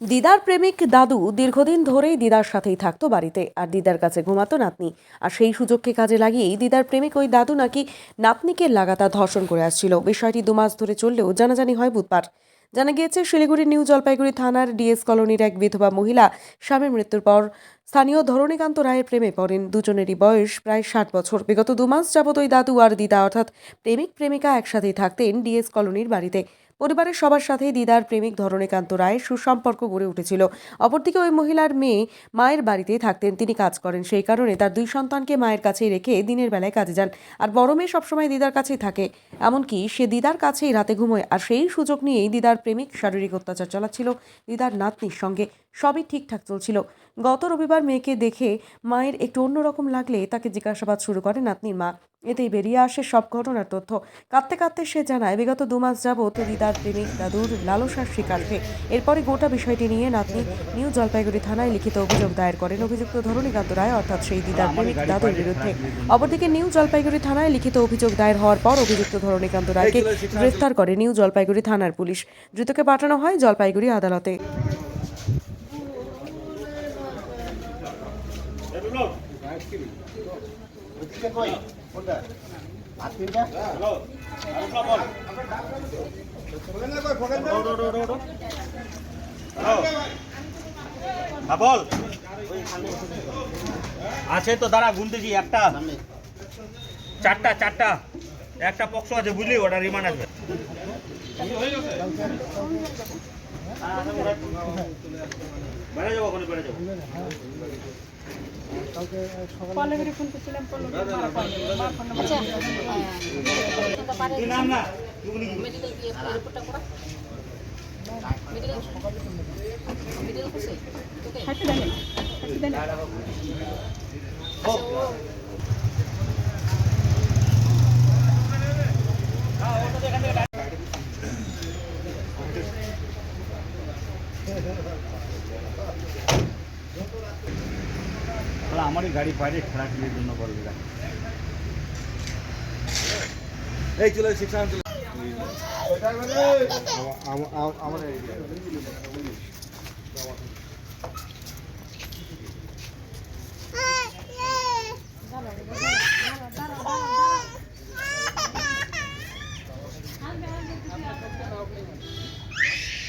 দিদার প্রেমিক দাদু দীর্ঘদিন ধরেই দিদার সাথেই থাকতো বাড়িতে, আর দিদার কাছে ঘুমাতো নাতনি। আর সেই সুযোগকে কাজে লাগিয়েই দিদার প্রেমিক ওই দাদু নাকি নাতনিকে লাগাতার ধর্ষণ করে আসছিল। বিষয়টি দুমাস ধরে চললেও জানাজানি হয় বুধবার। জানা গিয়েছে শিলিগুড়ির নিউ জলপাইগুড়ি থানার ডিএস কলোনির এক বিধবা মহিলা স্বামীর মৃত্যুর পর স্থানীয় ধরণীকান্ত রায়ের প্রেমে পড়েন। দুজনেরই বয়স প্রায় ষাট বছর। বিগত দুমাস যাবত ওই দাদু আর দিদা, অর্থাৎ প্রেমিক প্রেমিকা একসাথেই থাকতেন ডিএস কলোনির বাড়িতে। পরিবারের সবার সাথেই দিদার প্রেমিক ধরণীকান্ত রায়ের সুসম্পর্ক গড়ে উঠেছিল। অপরদিকে ওই মহিলার মেয়ে মায়ের বাড়িতে থাকতেন, তিনি কাজ করেন। সেই কারণে তার দুই সন্তানকে মায়ের কাছে রেখে দিনের বেলায় কাজে যান। আর বড় মেয়ে সবসময় দিদার কাছেই থাকে। এমনকি সে দিদার কাছেই রাতে ঘুমোয় আর সেই সুযোগ নিয়েই দিদার প্রেমিক শারীরিক অত্যাচার চালাচ্ছিল। দিদার নাতনির সঙ্গে সবই ঠিকঠাক চলছিল। গত রবিবার মেয়েকে দেখে মায়ের একটু অন্যরকম লাগলে তাকে জিজ্ঞাসাবাদ শুরু করে নাতনির মা। এতেই বেরিয়ে আসে সব ঘটনার তথ্য। কাঁদতে কাঁদতে সে জানায় বিগত দু মাস যাবৎ দিদার প্রেমিক দাদুর লালসার শিকার হয়ে এরপরে গোটা বিষয়টি নিয়ে নাতনি নিউ জলপাইগুড়ি থানায় লিখিত অভিযোগ দায়ের করেন। অভিযুক্ত ধরণীকান্ত রায় অর্থাৎ সেই দিদার প্রেমিক দাদুর বিরুদ্ধে। অপরদিকে নিউ জলপাইগুড়ি থানায় লিখিত অভিযোগ দায়ের হওয়ার পর অভিযুক্ত ধরণীকান্ত রায়কে গ্রেফতার করে নিউ জলপাইগুড়ি থানার পুলিশ। ধৃতকে পাঠানো হয় জলপাইগুড়ি আদালতে। হ্যাঁ বল আছে তো দাঁড়া গুনতেছি একটা। চারটা চারটা। একটা পক্ষ আছে বুঝলি? ওটা রিমান্ড আসবে। বেড়ে যাব ওখানে বেড়ে যাব। তুই আমারই গাড়ি বাইরে খেলাখেলির জন্য বলবে এই চলে শিক্ষা চলে আমার